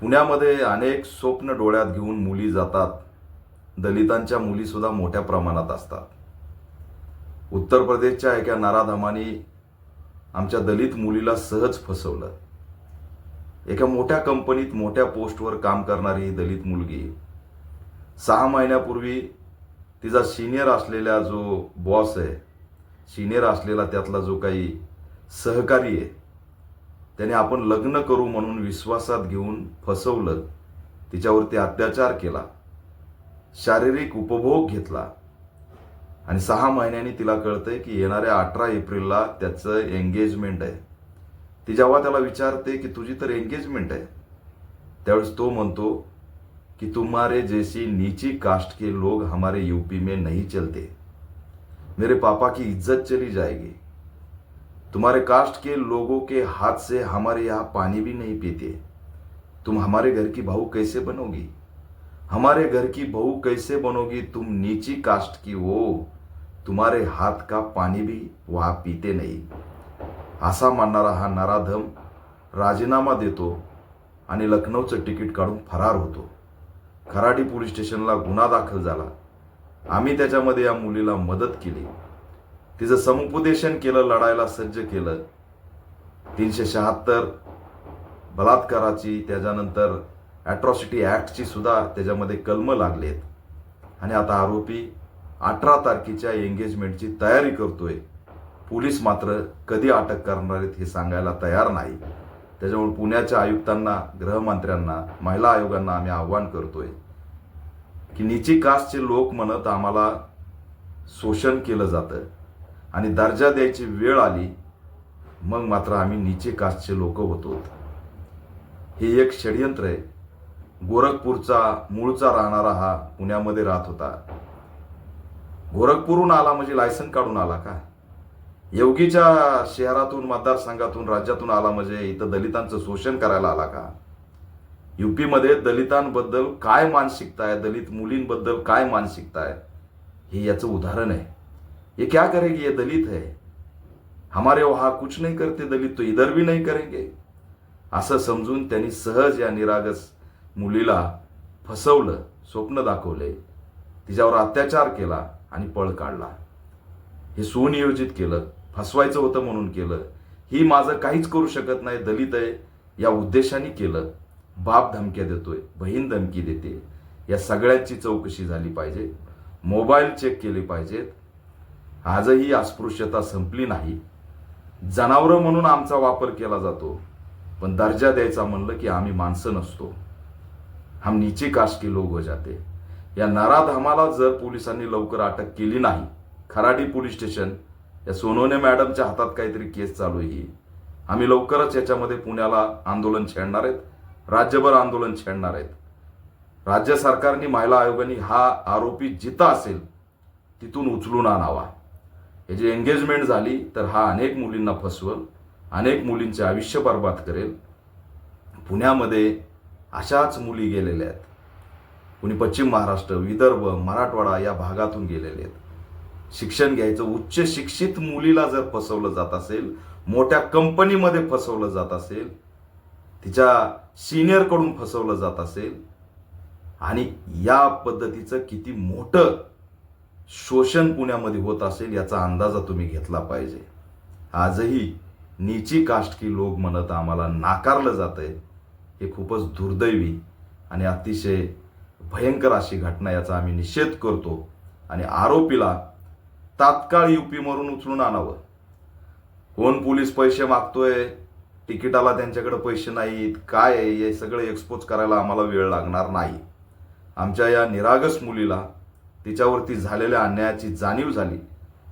पुण्यामध्ये अनेक स्वप्न डोळ्यात घेऊन मुली जातात. दलितांच्या मुलीसुद्धा मोठ्या प्रमाणात असतात. उत्तर प्रदेशच्या एका नाराधमानी आमच्या दलित मुलीला सहज फसवलं. एका मोठ्या कंपनीत मोठ्या पोस्टवर काम करणारी ही दलित मुलगी सहा महिन्यापूर्वी तिचा सिनियर असलेला जो बॉस आहे सिनियर असलेला त्यातला जो काही सहकारी आहे त्याने आपण लग्न करू म्हणून विश्वासात घेऊन फसवलं तिच्यावरती अत्याचार केला शारीरिक उपभोग घेतला. आणि सहा महिन्यांनी तिला कळतंय की येणाऱ्या अठरा एप्रिलला त्याचं एंगेजमेंट आहे. ती जेव्हा त्याला विचारते की तुझी तर एंगेजमेंट आहे त्यावेळेस तो म्हणतो कि तुम्हारे जैसी नीची कास्ट के लोग हमारे यूपी में नहीं चलते. मेरे पापा की इज्जत चली जाएगी. तुम्हारे कास्ट के लोगों के हाथ से हमारे यहाँ पानी भी नहीं पीते। तुम हमारे घर की बहू कैसे बनोगी? हमारे घर की बहू कैसे बनोगी? तुम नीची कास्ट की हो। तुम्हारे हाथ का पानी भी वहाँ पीते नहीं। असा मानणारा हा नराधम राजीनामा देतो आणि लखनौचं तिकीट काढून फरार होतो. खराडी पोलीस स्टेशनला गुन्हा दाखल झाला. आम्ही त्याच्यामध्ये या मुलीला मदत केली. तिचं समुपदेशन केलं लढायला सज्ज केलं. तीनशे शहात्तर बलात्काराची त्याच्यानंतर ॲट्रॉसिटी ॲक्टची सुद्धा त्याच्यामध्ये कलमं लागलेत. आणि आता आरोपी अठरा तारखेच्या एंगेजमेंटची तयारी करतोय. पोलीस मात्र कधी अटक करणार आहेत हे सांगायला तयार नाही. त्याच्यामुळे पुण्याच्या आयुक्तांना गृहमंत्र्यांना महिला आयोगांना आम्ही आव्हान करतोय की निची कास्टचे लोक म्हणत आम्हाला शोषण केलं जातं. आणि दर्जा द्यायची वेळ आली मग मात्र आम्ही नीचे कास्टचे लोक होतो. हे एक षडयंत्र आहे. गोरखपूरचा मूळचा राहणारा हा पुण्यामध्ये राहत होता. गोरखपूरहून आला म्हणजे लायसन काढून आला का? योगीच्या शहरातून मतदारसंघातून राज्यातून आला म्हणजे इथं दलितांचं शोषण करायला आला का? युपीमध्ये दलितांबद्दल काय मानसिकता आहे? दलित मुलींबद्दल काय मानसिकता आहे? हे याचं उदाहरण आहे. ये क्या करेगी? ये दलित है। हमारे वहाँ कुछ नहीं करते दलित तो इधर भी नहीं करेंगे। असं समजून त्यांनी सहज या निरागस मुलीला फसवलं स्वप्न दाखवले. तिच्यावर अत्याचार केला आणि पळ काढला. हे सुनियोजित केलं फसवायचं होतं म्हणून केलं. ही माझं काहीच करू शकत नाही दलित आहे. या उद्देशाने केलं. बाप धमक्या देतोय बहीण धमकी देते. या सगळ्यांची चौकशी झाली पाहिजे. मोबाईल चेक केले पाहिजेत. आजही अस्पृश्यता संपली नाही. जनावरं म्हणून आमचा वापर केला जातो पण दर्जा द्यायचा म्हणलं की आम्ही माणसं नसतो. हम नीचे कास्ट के लोग हो जाते. या नराधामाला जर पोलिसांनी लवकर अटक केली नाही खराडी पोलीस स्टेशन या सोनोने मॅडमच्या हातात काहीतरी केस चालू आहे ही. आम्ही लवकरच याच्यामध्ये पुण्याला आंदोलन छेडणार आहेत राज्यभर आंदोलन छेडणार आहेत. राज्य सरकारने महिला आयोगाने हा आरोपी जिथं असेल तिथून उचलून आणावा. याची एंगेजमेंट झाली तर हा अनेक मुलींना फसवल अनेक मुलींचे आयुष्य बर्बाद करेल. पुण्यामध्ये अशाच मुली गेलेल्या आहेत. कुणी पश्चिम महाराष्ट्र विदर्भ मराठवाडा या भागातून गेलेले आहेत. शिक्षण घ्यायचं उच्च शिक्षित मुलीला जर फसवलं जात असेल मोठ्या कंपनीमध्ये फसवलं जात असेल तिच्या सिनियरकडून फसवलं जात असेल आणि या पद्धतीचं किती मोठं शोषण पुण्यामध्ये होत असेल याचा अंदाजा तुम्ही घेतला पाहिजे. आजही नीची कास्ट की लोक म्हणत आम्हाला नाकारलं जातंय हे खूपच दुर्दैवी आणि अतिशय भयंकर अशी घटना याचा आम्ही निषेध करतो आणि आरोपीला तात्काळ युपी मरून उचलून आणावं. कोण पोलीस पैसे मागतोय तिकिटाला त्यांच्याकडे पैसे नाहीत काय आहे हे सगळं एक्सपोज करायला आम्हाला वेळ लागणार नाही. आमच्या या निरागस मुलीला तिच्यावरती झालेल्या अन्यायाची जाणीव झाली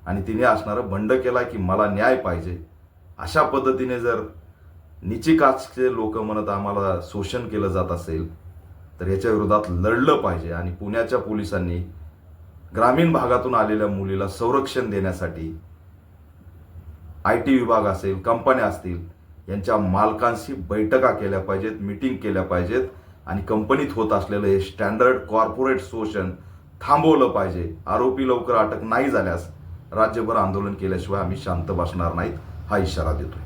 आणि तिने असणारं बंड केला की मला न्याय पाहिजे. अशा पद्धतीने जर निची लोक म्हणत आम्हाला शोषण केलं जात असेल तर याच्या विरोधात लढलं पाहिजे आणि पुण्याच्या पोलिसांनी ग्रामीण भागातून आलेल्या मुलीला संरक्षण देण्यासाठी आय टी विभाग असेल कंपन्या असतील यांच्या मालकांशी बैठका केल्या पाहिजेत मिटिंग केल्या पाहिजेत आणि कंपनीत होत असलेलं हे स्टँडर्ड कॉर्पोरेट शोषण थांबवलं पाहिजे. आरोपी लवकर अटक नाही झाल्यास राज्यभर आंदोलन केल्याशिवाय आम्ही शांत बसणार नाहीत हा इशारा देतोय.